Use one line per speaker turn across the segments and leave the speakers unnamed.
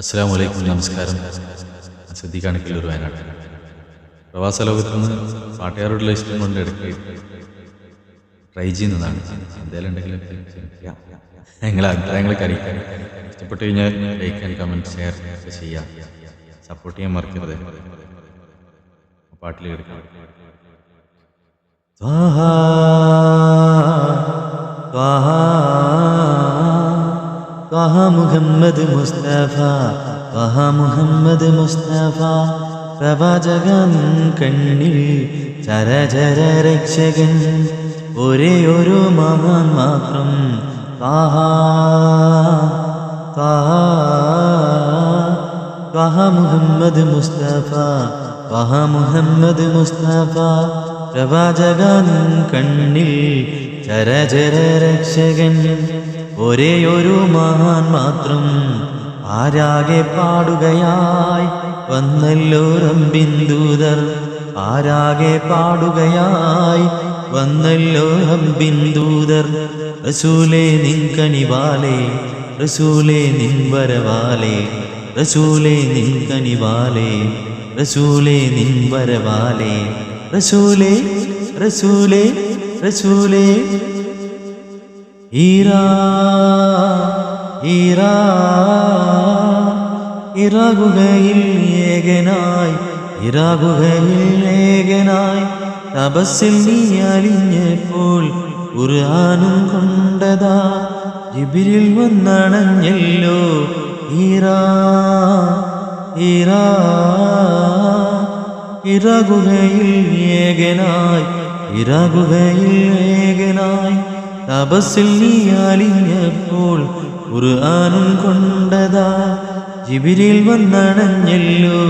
അസ്സാം വലൈക്കും നമസ്കാരം. സിദ്ദിഖാണ് കില്ലൂർ വയനാട്. പ്രവാസ ലോകത്ത് നിന്ന് പാട്ടുകാരോടുള്ള ഇഷ്ടം കൊണ്ട് ഇടയ്ക്ക് ട്രൈ ചെയ്യുന്നതാണ്. എന്തെങ്കിലും ഉണ്ടെങ്കിലും നിങ്ങളെ അഭിപ്രായങ്ങളൊക്കെ അറിയിക്കാൻ. ഇഷ്ടപ്പെട്ട് കഴിഞ്ഞാൽ ലൈക്ക് ആൻഡ് കമന്റ് ഷെയർ ചെയ്യാം സപ്പോർട്ട് ചെയ്യാൻ മറക്കരുത്. പാട്ടിൽ കേൾക്കാം.
ത്വഹ മുഹമ്മദ് മുസ്തഫ ത്വഹ മുഹമ്മദ് മുസ്തഫ. പ്രവാചകൻ കണ്ണിൽ ചരചര രക്ഷകൻ ഒരേ ഒരു മഹാൻ മാത്രം. ത്വഹ ത്വഹ മുഹമ്മദ് മുസ്തഫ ത്വഹ മുഹമ്മദ് മുസ്തഫ. പ്രവാചകൻ കണ്ണിൽ ചരചര രക്ഷകൻ ഒരേ ഒരു മഹാൻ മാത്രം ആരാകെ പാടുകയായി വന്നല്ലോ റംബിന്ദൂതർ ആരാകെ പാടുകയായി വന്നല്ലോ റംബിന്ദൂതർ റസൂലേ നിൻകനിവാലേ റസൂലേ നിൻ വരവാലേ റസൂലേ നിൻകനിവാലേ റസൂലേ നിൻ വരവാലേ റസൂലേ റസൂലേ റസൂലേ ഈരാ ഇറാ ഇറാകുകയിൽ ഏകനായി ഇറാകുകയിൽ ഏകനായി തപസ്സിൽ നീ അലിഞ്ഞപ്പോൾ ഖുർആാനും കൊണ്ടതാ. ജിബിരിൽ വന്നണഞ്ഞല്ലോ ഈറാ ഈറാ ഇറകുകയിൽ ഏകനായി ഇറകുകയിൽ ഏകനായി. തപസ്സിൽ നീ അലിഞ്ഞപ്പോൾ ഖുർആാനും കൊണ്ടതാ. ജിബിരിൽ വന്നണഞ്ഞല്ലോ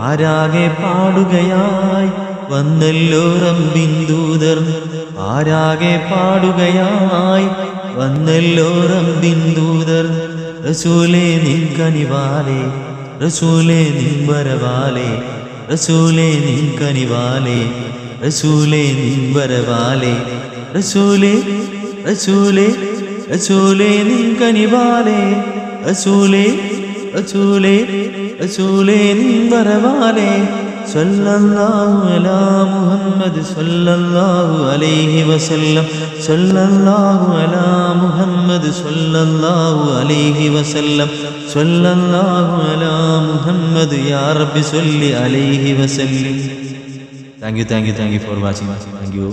ആരാകെ പാടുകയായി വന്നല്ലോ റമ്പിന്ദൂതർ ആരാകെ പാടുകയായി വന്നല്ലോ റമ്പിന്ദൂതർ റസൂലേ നിൻ കനിവാലേ റസൂലേ നിൻ വരവാലേ റസൂലേ നിൻ കനിവാലേ റസൂലേ നിൻ വരവാലേ റസൂലേ റസൂലേ അസൂലേ നിൻ കനിവാലേ അസൂലേ അസൂലേ നിൻ വരവാലേ. സല്ലല്ലാഹു അലാ മുഹമ്മദ് സല്ലല്ലാഹു അലൈഹി വസല്ലം. സല്ലല്ലാഹു അലാ മുഹമ്മദ് സല്ലല്ലാഹു അലൈഹി വസല്ലം. സല്ലല്ലാഹു അലാ മുഹമ്മദ് യാ റബ്ബി സല്ലി അലൈഹി വസല്ലം. Thank you thank you thank you for watching thank you